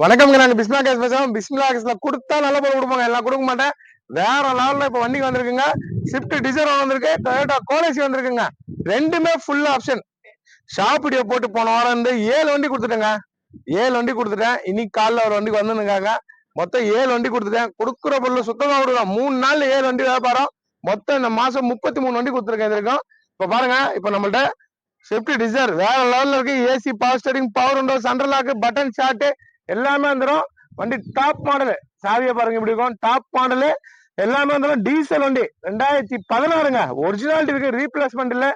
வணக்கம் நாங்க பிஸ்மிலா கேஸ் பேசுறோம். பிஸ்மிலா கேஸ்ல கொடுத்தா நல்ல பொருள் கொடுப்பாங்க. எல்லாம் கொடுக்க மாட்டேன். வேற லெவல்ல இப்ப வண்டி வந்திருக்குங்க. ஸ்விஃப்ட் டிசைர் வந்திருக்கு. டொயோட்டா கோலேசி வந்திருக்குங்க. ரெண்டுமே ஃபுல் ஆப்ஷன் ஷாப்பிடியோ போட்டு போன வாரம் வந்து ஏழு வண்டி கொடுத்துட்டேங்க. ஏழு வண்டி கொடுத்துட்டேன். இன்னைக்கு காலைல ஒரு வண்டி வந்துருக்காங்க மொத்தம் ஏழு வண்டி கொடுத்துட்டேன். கொடுக்குற பொருள் சுத்தமா கொடுக்கலாம் மூணு நாள்ல ஏழு வண்டி வியாபாரம். மொத்தம் இந்த மாசம் முப்பத்தி மூணு வண்டி கொடுத்துருக்கேன் இருக்கும் வரைக்கும் இப்ப பாருங்க. இப்ப நம்மள்ட்ட ஸ்விஃப்ட் டிசைர் வேற லெவல்ல இருக்கு. AC power steering power window central button shot எல்லாமே வந்துடும் வண்டி டாப் மாடலு சாவியை பாருங்க இப்படி இருக்கும். டாப் மாடலு எல்லாமே வந்துடும் டீசல் வண்டி. ரெண்டாயிரத்தி பதினாறுங்க. ஒரிஜினாலிட்டி இருக்கு. ரீப்ளேஸ்மெண்ட் இல்ல.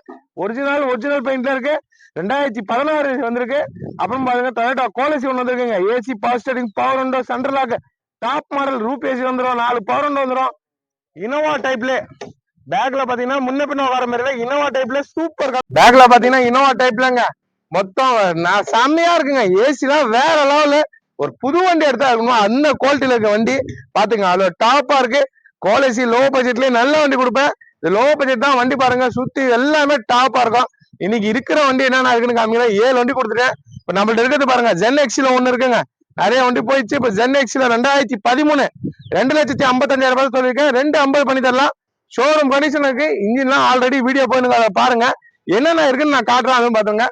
ஒரிஜினல் ஒரிஜினல் பெயிண்ட்ல இருக்கு. ரெண்டாயிரத்தி பதினாறு வந்திருக்கு. அப்புறம் பாருங்க டொயோட்டா கோலசி ஒன்று வந்திருக்குங்க. AC power steering power window central lock top model roof AC வந்துடும் நாலு பவர் விண்டோ வந்துடும் இனோவா டைப்ல பேக்ல பாத்தீங்கன்னா முன்ன பின்ன வர மாதிரி இனோவா டைப்ல சூப்பர் பேக்ல பாத்தீங்கன்னா இனோவா டைப்லங்க மொத்தம் நான் செம்மையா இருக்குங்க. ஏசி தான் வேற லெவலு ஒரு புது வண்டி எடுத்தா இருக்கணும்? அந்த குவாலிட்டியில இருக்க வண்டி பாத்துங்க அவ்வளவு டாப்பா இருக்கு. குவாலிசி லோ பட்ஜெட்லயே நல்ல வண்டி கொடுப்பேன். இது லோ பட்ஜெட் தான் வண்டி பாருங்க. சுத்தி எல்லாமே டாப்பா இருக்கும். இன்னைக்கு இருக்கிற வண்டி என்னென்ன இருக்குன்னு காமிக்கிறேன். ஏழு வண்டி கொடுத்துட்டேன். இப்ப நம்மள்ட்ட இருக்கிறது பாருங்க. ஜென் எக்ஸில ஒண்ணு இருக்குங்க. நிறைய வண்டி போயிடுச்சு. இப்ப ஜென் எக்ஸில ரெண்டாயிரத்தி பதிமூணு. ரெண்டு லட்சத்தி ஐம்பத்தஞ்சாயிரம் ரூபாய் சொல்லியிருக்கேன். ரெண்டு ஐம்பது பண்ணி தரலாம். ஷோரூம் கண்டிஷன் இருக்கு. இன்ஜின்லாம் ஆல்ரெடி வீடியோ போயிருங்க அதை பாருங்க. என்னென்ன இருக்குன்னு நான் காட்டுறேன். அதுவும் பாத்துங்க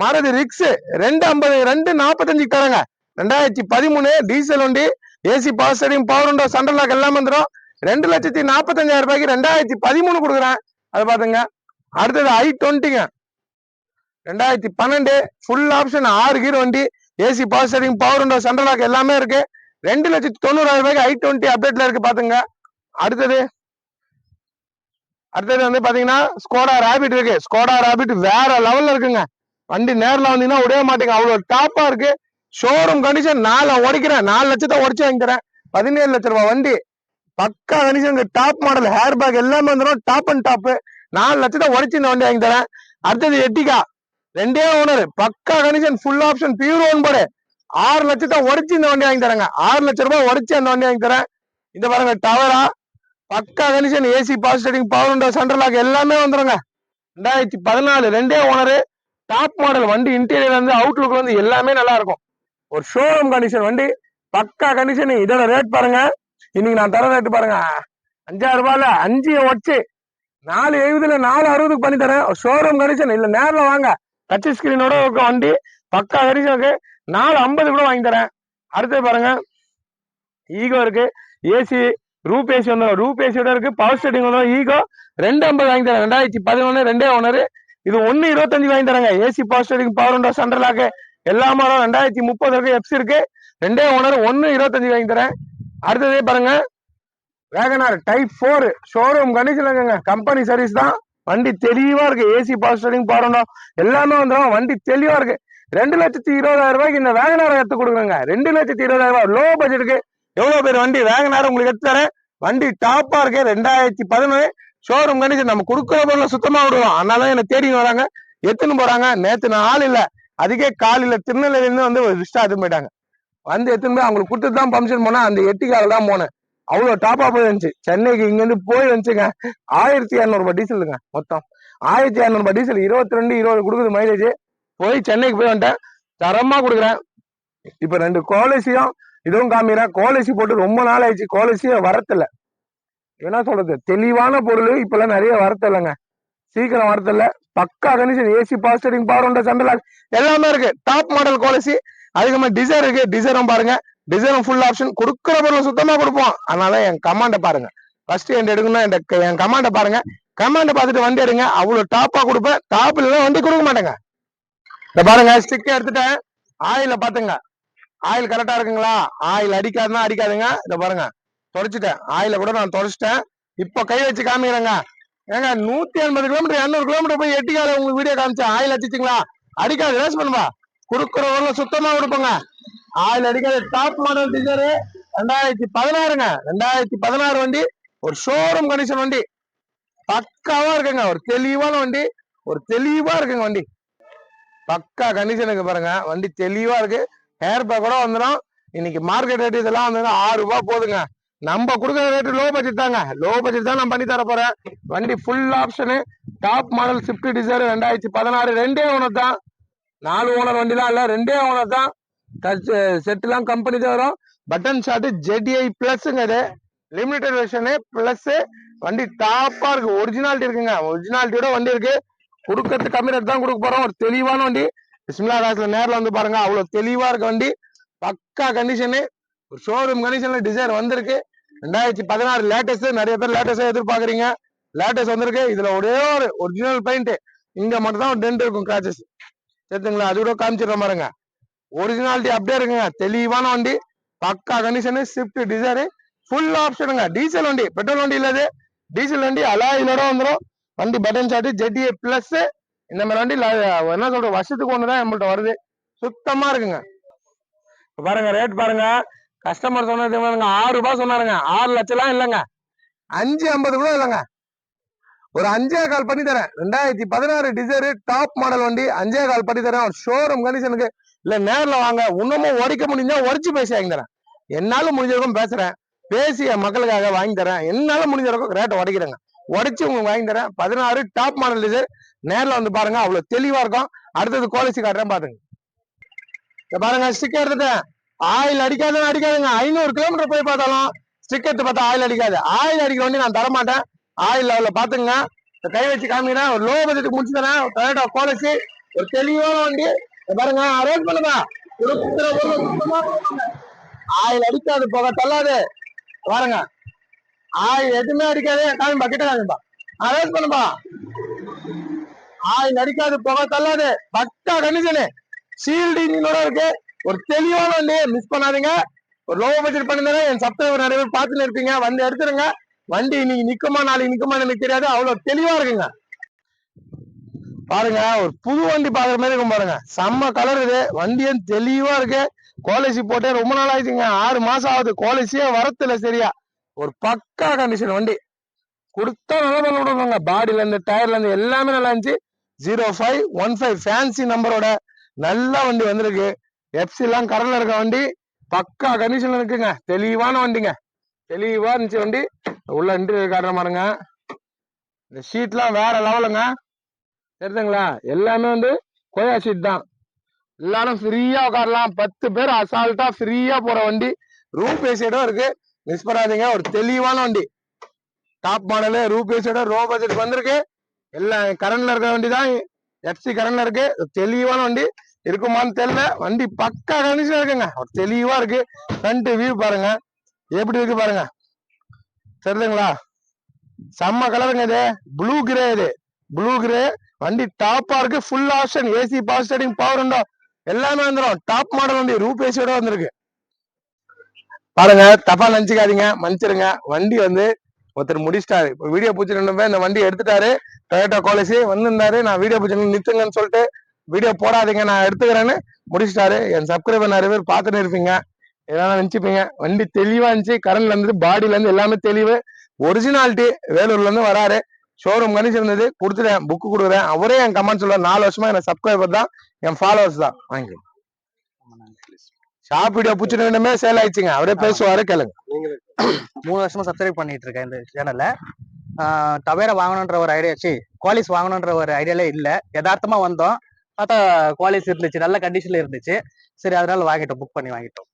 மாருதி ரிக்ஸ் ரெண்டு ஐம்பது ரெண்டு நாற்பத்தஞ்சுக்கு தரங்க. ரெண்டாயிரத்தி பதிமூணு டீசல் வண்டி AC power steering power window central lock எல்லாம் வந்துடும் ரெண்டு லட்சத்தி நாற்பத்தஞ்சாயிரம் ரூபாய்க்கு ரெண்டாயிரத்தி பதிமூணு கொடுக்குறேன். அது பாத்துங்க அடுத்தது ஐ டுவெண்ட்டிங்க. ரெண்டாயிரத்தி பன்னெண்டு ஃபுல் ஆப்ஷன் ஆறு கீர் வண்டி AC power steering power window central lock எல்லாமே இருக்கு. ரெண்டு லட்சத்தி தொண்ணூறாயிரம் ரூபாய்க்கு ஐ டுவெண்ட்டி அப்டேட்ல இருக்கு பாத்துங்க அடுத்தது அடுத்தது வந்து பாத்தீங்கன்னா ஸ்கோடா ரேபிட் இருக்கு. ஸ்கோடா ரேபிட் வேற லெவல்ல இருக்குங்க. வண்டி நேரில் வந்தீங்கன்னா உடைய மாட்டேங்க. அவ்வளோ டாப்பா இருக்கு. ஷோரூம் கண்டிஷன் நாலு உடைக்கிறேன் நாலு லட்சத்தை உடச்சு வாங்கிக்கிறேன். பதினேழு லட்ச ரூபாய் வண்டி. பக்கா condition top model air bag எல்லாமே வந்துடும் டாப் அண்ட் டாப் நாலு லட்சத்தை உடச்சு இந்த வண்டி வாங்கி தரேன். அடுத்தது எட்டிகா. ரெண்டே ஓனர். பக்கா condition full option pure own போடு ஆறு லட்சத்தை உடச்சு இந்த வண்டி வாங்கி தரேங்க. ஆறு லட்ச ரூபாய் உடச்சு அந்த வண்டி வாங்கி தரேன். இந்த பாருங்க டவரா பக்கா condition AC power steering power window central lock எல்லாமே வந்துருங்க. ரெண்டாயிரத்தி பதினாலு. ரெண்டே ஓனரு. டாப் மாடல் வண்டி இன்டீரியர் வந்து அவுட்லுக் வந்து எல்லாமே நல்லா இருக்கும். ஒரு ஷோரூம் கண்டிஷன் வண்டி பக்கா கண்டிஷன் இதோட ரேட் பாருங்க. இன்னைக்கு நான் தர ரேட்டு பாருங்க. அஞ்சாயிரம் ரூபாயில அஞ்சு வச்சு நாலு எழுபதுல நாலு அறுபதுக்கு பண்ணி தரேன். ஷோரூம் கண்டிஷன் இல்ல நேரில் வாங்க. டச் ஸ்கிரீனோட இருக்க வண்டி பக்கா கண்டிஷனுக்கு நாலு ஐம்பது கூட வாங்கி தரேன். அடுத்து பாருங்க. ஈகோ இருக்கு. ஏசி ரூப் ஏசி ஒன்று ரூப் ஏசியோட இருக்கு. பவர் ஸ்டேட்டிங் ஒன்று ஈகோ. ரெண்டு ஐம்பது வாங்கி தரேன். ரெண்டாயிரத்தி பதினொன்று ரெண்டே ஒன்று இது ஒன்று இருபத்தஞ்சு வாங்கி தரேங்க. ஏசி பவர் ஸ்டேட்டிங் பவர் ஒன்றா சென்ட்ரலாக்கு எல்லா மாடலும் ரெண்டாயிரத்தி முப்பது இருக்கு எப்ஸ் இருக்கு. ரெண்டே ஓனர் ஒன்னு இருபத்தஞ்சு வாங்கி தரேன். அடுத்ததே பாருங்க. Wagon R type four showroom condition company service தான். வண்டி தெளிவா இருக்கு. ஏசி பவர் ஸ்டேரிங் எல்லாமே வந்துடும் வண்டி தெளிவா இருக்கு. ரெண்டு லட்சத்தி இருபதாயிரம் ரூபாய்க்கு இந்த வேகனாரை எடுத்து கொடுக்குறேங்க. ரெண்டு லட்சத்தி இருபதாயிரம் ரூபாய். லோ பட்ஜெட்டுக்கு எவ்வளவு பேர் வண்டி வேகனார் உங்களுக்கு எடுத்து தரேன். வண்டி டாப்பா இருக்கு. ரெண்டாயிரத்தி பதினொன்று ஷோரூம் கண்டிஷன் நம்ம கொடுக்குற பொருளை சுத்தமா விடுவோம். அதனால என்ன தேடி வராங்க. எத்துன்னு போறாங்க. நேத்து நான் ஆள் இல்லை. அதுக்கே காலையில திருநெல்வேலியிருந்து வந்து ஒரு ரிஸ்டா எடுத்து போயிட்டாங்க. வந்து எடுத்துன்னு போய் அவங்களுக்கு கொடுத்துட்டு தான் ஃபங்க்ஷன் போனா அந்த எட்டிக்கால தான் போனேன். அவ்வளவு டாப்பா போய் இருந்துச்சு. சென்னைக்கு இங்க இருந்து போய் வந்துச்சுங்க. ஆயிரத்தி இரநூறுபா டீசலுங்க மொத்தம். ஆயிரத்தி இரநூறுபா டீசல் இருபத்தி ரெண்டு இருபது கொடுக்குது மைலேஜ் போய் சென்னைக்கு போய் வந்துட்டேன். தரமா கொடுக்குறேன். இப்ப ரெண்டு கோலசியும் இதுவும் காமிக்கிறேன். கோலசி போட்டு ரொம்ப நாள் ஆயிடுச்சு. கோலசியே வரத்தில்ல என்ன சொல்றது? தெளிவான பொருள். இப்பெல்லாம் நிறைய வரத்தில்லைங்க சீக்கிரம் வரதில்ல. பக்கா condition AC power steering power உண்டு சென்ட்ரல் எல்லாமே இருக்கு. டாப் மாடல் குவாலிசி அதுக்கு டிசைர் இருக்கு. டிசைரும் பாருங்க. டிசைரும் ஃபுல் ஆப்ஷன் கொடுக்குற பொருள் சுத்தமா கொடுப்போம். அதனால என் கமாண்டை பாருங்க. ஃபர்ஸ்ட் என் எடுக்கணும் என் என் கமாண்டை பாருங்க. கமாண்டை பார்த்துட்டு வண்டி எடுங்க. அவ்வளவு டாப்பா கொடுப்பேன். டாப் எல்லாம் வண்டி கொடுக்க மாட்டேங்க. இந்த பாருங்க. ஸ்டிக் எடுத்துட்டேன். ஆயில பாத்துங்க ஆயில் கரெக்டா இருக்குங்களா? ஆயில் அடிக்காதுன்னா அடிக்காதுங்க. இந்த பாருங்க. தொடச்சிட்டேன். ஆயில கூட நான் தொடச்சிட்டேன். இப்போ கை வச்சு காமிக்கிறேங்க. ஏங்க நூத்தி எண்பது கிலோமீட்டர் இரநூறு கிலோமீட்டர் போய் எட்டிக்கால உங்களுக்கு வீடியோ காமிச்சேன் ஆயில் அடிச்சிங்களா அடிக்காது ரேஸ் பண்ணுவா கொடுக்குற ஊர்ல சுத்தமா கொடுப்போங்க. ஆயில் அடிக்காது டாப் மாடல் டீசரு ரெண்டாயிரத்தி பதினாறுங்க. ரெண்டாயிரத்தி பதினாறு வண்டி ஒரு ஷோரூம் கண்டிஷன் வண்டி. பக்காவா இருக்குங்க ஒரு தெளிவான வண்டி. ஒரு தெளிவா இருக்குங்க வண்டி. பக்கா கண்டிஷனுக்கு பாருங்க வண்டி தெளிவா இருக்கு. ஹேர் பேக் கூட வந்துடும் இன்னைக்கு மார்க்கெட் ரேட் இதெல்லாம் வந்து ஆறு ரூபாய் போதுங்க. நம்ம கொடுக்குற ரேட்டு லோ பட்ஜெட் தாங்க. லோ பட்ஜெட் தான் நான் பண்ணி தர போறேன் வண்டி full option top model Swift Dzire ரெண்டாயிரத்தி பதினாறு. ரெண்டே ஓனர் தான். நாலு ஓனர் வண்டி தான் ரெண்டே ஓனர் தான். செட் செட்டுலாம் கம்பெனி தான் வரும். பட்டன் ஷாட்டு ஜெடிஐ பிளஸ்ங்க இது. லிமிடெட் வெர்ஷனு பிளஸ் வண்டி டாப்பா இருக்கு. ஒரிஜினாலிட்டி இருக்குங்க. ஒரிஜினாலிட்டியோட வண்டி இருக்கு. கொடுக்கறது கம்மி ரேட் தான் கொடுக்க போறோம். ஒரு தெளிவான வண்டி. சிம்லா காசுல நேரில் வந்து பாருங்க. அவ்வளோ தெளிவா இருக்க வண்டி. பக்கா கண்டிஷனு ஒரு ஷோரூம் கண்டிஷன்ல டிசைர் வந்திருக்கு. ரெண்டாயிரத்தி பதினாறு லேட்டஸ்ட் நிறைய பேர் லேட்டஸ்டா எதிர்பார்க்கறீங்க. லேட்டஸ்ட் வந்திருக்கு. இதுல ஒரே ஒரு ஒரிஜினல் பெயிண்ட் இங்க மட்டும் தான் டென்ட் இருக்கும் கிராச்சஸ் சேர்த்துங்களா அது கூட காமிச்சிடுற பாருங்க. ஒரிஜினாலிட்டி அப்படியே இருக்குங்க தெளிவான வண்டி. பக்கா கண்டிஷனு ஸ்விஃப்ட் டிசைரு ஃபுல் ஆப்ஷனுங்க டீசல் வண்டி. பெட்ரோல் வண்டி இல்லாது டீசல் வண்டி அலாயிலோட வந்துடும் வண்டி பட்டன் சாட்டு ஜெட்டிஏ பிளஸ் இந்த மாதிரி வண்டி என்ன சொல்ற வருஷத்துக்கு ஒன்று தான் நம்மள்ட்ட வருது. சுத்தமா இருக்குங்க. பாருங்க ரேட் பாருங்க. கஸ்டமர் சொன்னது ஆறு ரூபாய் சொன்னாருங்க. ஆறு லட்சம்லாம் இல்லைங்க. அஞ்சு ஐம்பது கூட இல்லைங்க. ஒரு அஞ்சே கால் பண்ணி தரேன். ரெண்டாயிரத்தி பதினாறு டிசைர் டாப் மாடல் வண்டி அஞ்சே கால் பண்ணி தரேன். ஒரு ஷோரூம் கண்டிஷனுக்கு இல்ல நேர்ல வாங்க. இன்னமும் உடைக்க முடிஞ்சா உடைச்சு பேசி வாங்கி தரேன். என்னால முடிஞ்சவரைக்கும் பேசுறேன். பேசிய மக்களுக்காக வாங்கி தரேன். என்னால முடிஞ்ச வரைக்கும் ரேட்டை உடைக்கிறேங்க உடைச்சு உங்களுக்கு வாங்கி தரேன். பதினாறு டாப் மாடல் டிசைர் நேர்ல வந்து பாருங்க. அவ்வளவு தெளிவா இருக்கும். அடுத்தது குவாலிட்டி காட்டுறேன் பாருங்க பாருங்க ஸ்டிக்கர் எடுத்துட்டேன். ஆயில் அடிக்காதுன்னு அடிக்காதுங்க. ஐநூறு கிலோமீட்டர் போய் பார்த்தாலும் ஸ்டிக்கெட்டு பார்த்தா ஆயில் அடிக்காது. ஆயில் அடிக்கிற வண்டி நான் தரமாட்டேன். ஆயில் லெவலில் பார்த்துங்க கை வச்சு காமிக்கிறேன் ஒரு லோ பட்ஜெட்டுக்கு முடிச்சு தரேன். டொயோட்டா குவாலிட்டி ஒரு தெளிவான வண்டி. பாருங்க அரேஞ்ச் பண்ணுங்க. ஆயில் அடிக்காது போக தள்ளாது. பாருங்க. ஆயில் எதுவுமே அடிக்காது. காமிப்பா கிட்ட காமிப்பா. அரேஞ்ச் பண்ணுப்பா. ஆயில் அடிக்காது போக தள்ளாது. பக்கா கண்டிஷனு சீல்டு இன்ஜினோட இருக்கு. ஒரு தெளிவான வண்டி மிஸ் பண்ணாதீங்க. ஒரு லோ பட்ஜெட் பண்ணிருந்தா என் சப்ஸ்கிரைபர் நிறைய பேர் பார்த்துன்னு இருப்பீங்க. வந்து எடுத்துருங்க. வண்டி இன்னைக்கு நிக்குமா நாளைக்கு நிக்குமா எனக்கு தெரியாது. அவ்வளவு தெளிவா இருக்குங்க. பாருங்க ஒரு புது வண்டி பாக்குற மாதிரி இருக்கும் பாருங்க. செம்ம கலர் இது. வண்டியும் தெளிவா இருக்கு. கோலேசி போட்டே ரொம்ப நாள் ஆயிடுச்சுங்க. ஆறு மாசம் ஆகுது. கோலேசியே வரத்துல சரியா. ஒரு பக்கா கண்டிஷன் வண்டி. கொடுத்தா நல்லா பண்ண விடுவாங்க பாடியில இருந்து டயர்ல இருந்து எல்லாமே நல்லா இருந்துச்சு. Zero five one five fancy நம்பரோட நல்ல வண்டி வந்திருக்கு. எஃப்சிலாம் எல்லாம் கடல்ல இருக்க வண்டி பக்கா கண்டிஷன்ல இருக்குங்க. தெளிவான வண்டிங்க. தெளிவா இருந்துச்சு வண்டி. உள்ள இன்டர்வியூ காட்டுற பாருங்க இந்த ஷீட்லாம் வேற லெவலுங்க தெரியுதுங்களா? எல்லாமே வந்து கொயா ஷீட் தான். எல்லாரும் ஃப்ரீயா உட்காரலாம். பத்து பேர் அசால்ட்டா ஃப்ரீயா போற வண்டி. ரூம் பேசியடும் இருக்கு. மிஸ் பண்ணாதீங்க. ஒரு தெளிவான வண்டி. டாப் மாடலு ரூப் பேசியோட ரோ பட்ஜெட் வந்திருக்கு. எல்லாம் கரண்ட்ல இருக்க வண்டி தான் எஃப்சி கரண்ட்ல இருக்கு. தெளிவான வண்டி. இருக்குமான்னு தெரியல. வண்டி பக்கா கண்டிஷன் இருக்குங்க. ஒரு தெளிவா இருக்கு. ஃப்ரண்ட் வியூ பாருங்க. எப்படி இருக்கு பாருங்க. தெரியுதுங்களா? செம்ம கலருங்க இது. ப்ளூ கிரே இது. ப்ளூ கிரே வண்டி டாப்பா இருக்கு. Full option AC power steering power window? எல்லாமே வந்துடும் டாப் மாடல் வண்டி. ரூப் ஏசியோட வந்திருக்கு. பாருங்க. தப்பா நினைச்சுக்காதீங்க. மன்னிச்சிருங்க. வண்டி வந்து ஒருத்தர் முடிச்சிட்டாரு. இப்போ வீடியோ பூச்சிட்டு இந்த வண்டி எடுத்துட்டாரு. டொயோட்டோ காலேஜ் வந்திருந்தாரு. நான் வீடியோ பூச்சி நிறுத்துங்கன்னு சொல்லிட்டு வீடியோ போடாதீங்க நான் எடுத்துக்கிறேன்னு முடிச்சிட்டாரு. என் சப்ஸ்கிரைபர் நிறைய பேர் பார்த்துட்டு இருப்பீங்க. எதனா நினைச்சுப்பீங்க? வண்டி தெளிவா இருந்துச்சு. கரண்ட்ல இருந்து பாடியில இருந்து எல்லாமே தெளிவு. ஒரிஜினாலிட்டி வேலூர்ல இருந்து வராரு. ஷோரூம் கணிச்சு இருந்தது கொடுத்துட்டேன் புக்கு கொடுக்குறேன். அவரே என் கமெண்ட் சொல்ல நாலு வருஷமா எனக்கு சப்ஸ்கிரைபர் தான் என் ஃபாலோவர்ஸ் தான். வாங்கிக்கலாம் ஷாப் வீடியோ பூச்சிட்டு வேண்டுமே சேல் ஆயிடுச்சுங்க. அவரே பேசுவாரு கேளுங்க. மூணு வருஷமா சப்ஸ்கிரைப் பண்ணிட்டு இருக்கேன் இந்த சேனல்ல டவேரா வாங்கணுன்ற ஒரு ஐடியா சி குவாலிஸ் வாங்கணுன்ற ஒரு ஐடியாலே இல்ல. யதார்த்தமா வந்தோம். பார்த்தா குவாலிஸ் இருந்துச்சு. நல்ல கண்டிஷன்ல இருந்துச்சு. சரி அதனால வாங்கிட்டோம். புக் பண்ணி வாங்கிட்டோம்.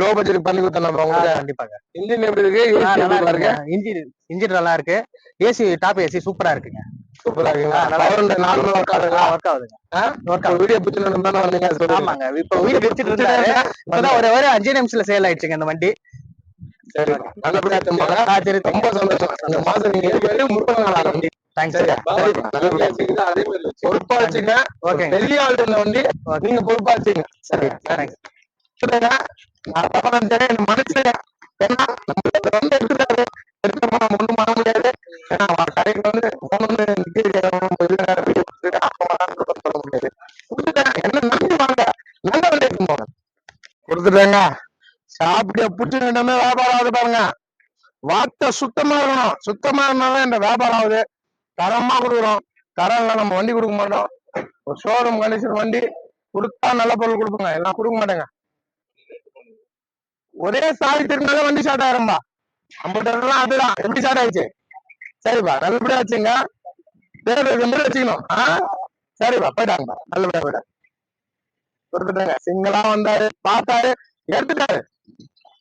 லோ பட்ஜெட் பண்ணி உங்களுக்கு கண்டிப்பாக இன்ஜின் எப்படி இருக்கு? நல்லா இருக்கு? இருக்குங்க. இன்ஜின் இன்ஜின் நல்லா இருக்கு. ஏசி டாப் ஏசி சூப்பரா இருக்குங்க. சூப்பரா பவர் நார்மலா ஒர்க் ஆகுதுங்க. ஒர்க் ஒரு ஆகுது. வீடியோ பிடிச்சிட்டு வந்தீங்க? சொல்லுங்க. ஆமாங்க. இப்ப வீடு பிடிச்சிட்டு இருந்தாரு. இப்பதான் ஒரு ஒரு அஞ்சு நிமிஷத்துல சேல் ஆயிடுச்சுங்க இந்த வண்டி. சரி நல்லபடியா ரொம்ப சந்தோஷம். இந்த மாசம் நீங்க இருக்கிறது முப்பது நாள் ஆகும் தேங்க்ஸ் சரியா? சரிப்பா, நல்லபடியா வச்சுக்கிட்டு அதே மாதிரி பொறுப்பா வச்சுங்க ஓகே பெரிய ஆள் இருந்த வண்டி நீங்க பொறுப்பா வச்சுங்க சரி சரியா தேங்க்ஸ் சொல்லுங்க. நான் தப்பா நினைச்சேன், எனக்கு மனசுல ஏன்னா வந்து எடுத்துட்டாரு எடுத்தோமா நம்ம ஒண்ணும் பண்ண முடியாது. ஏன்னா அவன் கடைக்கு வந்து போன் வந்து சொல்ல முடியாது. கொடுத்துட்டேன். என்ன நம்பி வாங்க. நல்ல வண்டி எடுத்து போங்க. கொடுத்துட்டேங்க. சாப்பிட்டு புட்டு நின்றமே வியாபாரம் ஆகுது பாருங்க. வார்த்தை சுத்தமா இருக்கணும். சுத்தமா இருந்தாலும் இந்த வியாபாரம் ஆகுது. தரமா கொடுக்குறோம் தரம் இல்லை நம்ம வண்டி கொடுக்க மாட்டோம். ஒரு ஷோரூம் கண்டிஷன் வண்டி கொடுத்தா நல்ல பொருள் கொடுப்போங்க. எல்லாம் கொடுக்க மாட்டேங்க. ஒரே சாரி திருந்தாலும் வண்டி ஸ்டார்ட் ஆயிரும்பா. ஐம்பது அதுதான். எப்படி ஸ்டார்ட் ஆயிடுச்சு? சரிப்பா நல்லபடியா வச்சுங்க. பேர் வச்சுக்கணும். ஆ? சரிப்பா போயிட்டாங்கப்பா. நல்லபடியா போயிட்டாங்க. கொடுத்துட்டாங்க. சிங்கிளா வந்தாரு பார்த்தாரு எடுத்துட்டாரு.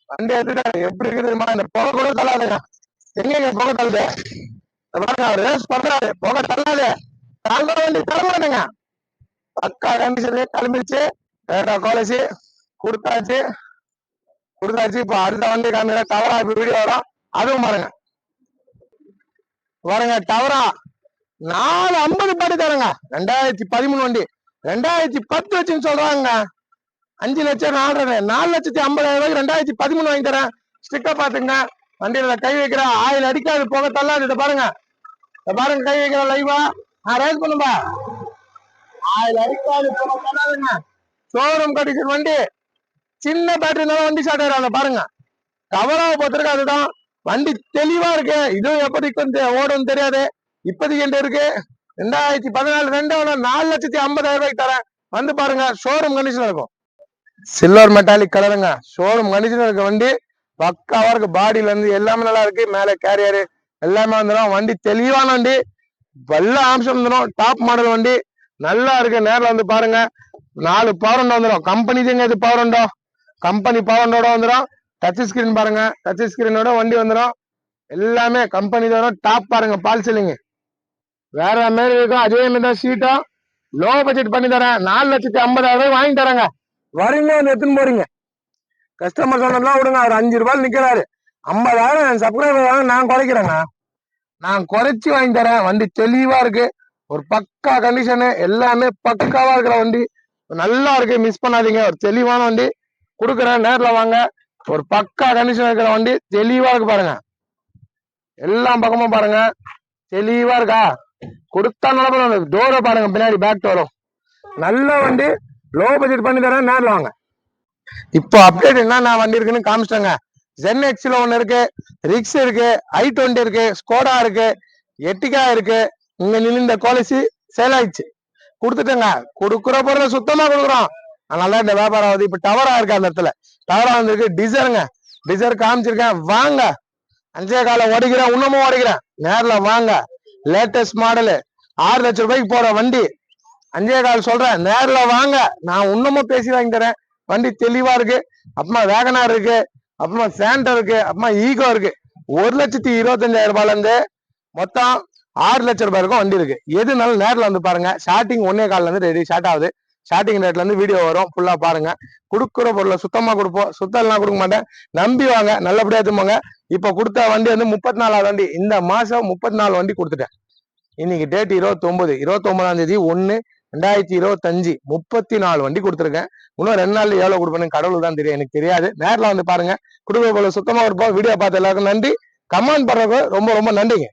வண்டி எடுத்துட்டாரு. எப்படி இருக்குதுமா இந்த புகை கூட தள்ளாதுங்க. எங்க புகை தள்ளுது? ரேஸ் பண்றாரு. போக தள்ளாது. தள்ள வண்டி தள்ள அக்கா பக்கா கண்டிஷன்ல கிளம்பிச்சு டேட்டா காலேஜ் கொடுத்தாச்சு. கொடுத்தாச்சு. இப்போ அடுத்த வண்டி காமிக்கிற டவரா இப்ப வீடியோ வரும் அதுவும் பாருங்க. பாருங்க டவரா நாலு ஐம்பது பாட்டு தரங்க. ரெண்டாயிரத்தி பதிமூணு வண்டி. ரெண்டாயிரத்தி பத்து வச்சுன்னு சொல்றாங்க. அஞ்சு லட்சம் நாலரை நாலு லட்சத்தி ஐம்பதாயிரம் ரூபாய்க்கு ரெண்டாயிரத்தி பதிமூணு வாங்கி தரேன். ஸ்டிக்கர் பாத்துங்க வண்டியில கை வைக்கிற ஆயில் அடிக்காது. போக தள்ளாது. இதை பாருங்க. பாருங்க கை வைக்கிற லைவா ஆ? ரேஸ் பண்ணும்பா. ஆயில் அடிக்காது போக ஷோரூம் கண்டிஷன் வண்டி. சின்ன பேட்டரினால வண்டி ஸ்டார்ட் ஆயிடும் பாருங்க. கவராவை பொறுத்திருக்கு அதுதான். வண்டி தெளிவா இருக்கு. இதுவும் எப்போதைக்கு வந்து ஓடும் தெரியாது. இப்போதைக்கு என்கிட்ட இருக்கு. ரெண்டாயிரத்தி பதினாலு ரெண்டாவது நாலு லட்சத்தி ஐம்பதாயிரம் ரூபாய்க்கு தரேன். வந்து பாருங்க ஷோரூம் கண்டிஷன் இருக்கும். சில்வர் மெட்டாலிக் கலருங்க ஷோரூம் கண்டிஷன் இருக்க வண்டி பக்காவா இருக்கு. பாடியில இருந்து எல்லாமே நல்லா இருக்கு. மேல கேரியர் எல்லாமே வந்துடும் வண்டி தெளிவான வண்டி. வல்ல ஆம்சம் வந்துடும் டாப் மாடல் வண்டி. நல்லா இருக்கு. நேரில் வந்து பாருங்க. நாலு பவர் வந்துடும் கம்பெனி தாங்க இது பவர் கம்பெனி பவர்ண்டோட வந்துடும் டச் ஸ்கிரீன் பாருங்க. டச் ஸ்கிரீனோட வண்டி வந்துடும் எல்லாமே கம்பெனி வரும். டாப் பாருங்க. பால் சிலிங்கு வேற மாதிரி இருக்கும். அதே மாதிரி தான் சீட்டும் லோ பட்ஜெட் பண்ணி தரேன். நாலு லட்சத்தி ஐம்பதாயிரம் ரூபாய் வாங்கி தரேங்க. வரீங்க வந்து எடுத்துன்னு போறீங்க. கஸ்டமர் சொன்னா விடுங்க. அவர் அஞ்சு ரூபாய் நிக்கிறாரு. ஐம்பதாயிரம் சப்ஸ்கிரைபர் நான் குறைக்கிறேங்க நான் குறைச்சி வாங்கி தரேன். வண்டி தெளிவா இருக்கு. ஒரு பக்கா கண்டிஷனு எல்லாமே பக்காவா இருக்கிற வண்டி. நல்லா இருக்கு. மிஸ் பண்ணாதீங்க. ஒரு தெளிவான வண்டி கொடுக்குறேன். நேரில் வாங்க. ஒரு பக்கா கண்டிஷன் இருக்கிற வண்டி தெளிவா இருக்கு பாருங்க. எல்லா பக்கமும் பாருங்க. தெளிவா இருக்கா? கொடுத்தா நல்லா டோரை பாருங்க. பின்னாடி பேக் டோரும் நல்ல வண்டி. லோ பட்ஜெட் பண்ணி தரேன். நேரில் வாங்க. இப்போ அப்டேட் என்ன வண்டி இருக்குன்னு காமிச்சிட்டேங்க. ஜென் எக்ஸில் ஒன்று இருக்கு ரிக்ஸ் இருக்கு ஐ டுவெண்ட்டி இருக்கு ஸ்கோடா இருக்கு எட்டிகா இருக்கு. இங்க நின்று இந்த குவாலிசி சேல் ஆயிடுச்சு. கொடுத்துட்டேங்க. கொடுக்குற பொருள் சுத்தமா கொடுக்குறோம். அதனால இந்த வியாபாரம் ஆகுது. இப்ப டவரா இருக்கு அந்த இடத்துல. டவரா வந்திருக்கு. டிசருங்க டிசர் காமிச்சிருக்கேன். வாங்க. அஞ்சே காலம் ஓடிக்கிறேன். இன்னமும் ஓடிக்கிறேன். நேர்ல வாங்க. லேட்டஸ்ட் மாடலு ஆறு லட்சம் ரூபாய்க்கு போற வண்டி. அஞ்சே கால் சொல்றேன். நேர்ல வாங்க. நான் இன்னமும் பேசி வாங்கி தரேன். வண்டி தெளிவா இருக்கு. அப்புறமா வேகனார் இருக்கு. அப்புறமா சாண்டர் இருக்கு. அப்புறமா ஈகோ இருக்கு. ஒரு லட்சத்தி இருபத்தஞ்சாயிரம் ரூபாயில இருந்து மொத்தம் ஆறு லட்சம் ரூபாய் இருக்கும் வண்டி இருக்கு. எதுனாலும் நேரில் வந்து பாருங்க. ஸ்டார்டிங் ஒன்னே கால்ல இருந்து ரெடி ஸ்டார்ட் ஆகுது. ஸ்டார்டிங் ரேட்ல இருந்து வீடியோ வரும். ஃபுல்லா பாருங்க. கொடுக்குற பொருளை சுத்தமா கொடுப்போம். சுத்தம் எல்லாம் கொடுக்க மாட்டேன். நம்பி வாங்க. நல்லபடியா எடுத்துப்போங்க இப்ப கொடுத்த வண்டி வந்து முப்பத்தி நாலாவது வண்டி. இந்த மாசம் முப்பத்தி நாலு வண்டி கொடுத்துட்டேன். இன்னைக்கு டேட் இருபத்தி ஒன்பது இருபத்தி ஒன்பதாம் தேதி ஒன்னு ரெண்டாயிரத்தி இருபத்தஞ்சு முப்பத்தி நாலு வண்டி கொடுத்துருக்கேன். இன்னும் ரெண்டு நாள்ல எவ்வளவு கொடுப்பேன்னு கடவுள் தான் தெரியும். எனக்கு தெரியாது. நேரில் வந்து பாருங்க. குடும்ப போல சுத்தமா இருப்போம். வீடியோ பார்த்த எல்லாருக்கும் நன்றி. கமெண்ட் பண்றதுக்கு ரொம்ப ரொம்ப நன்றிங்க.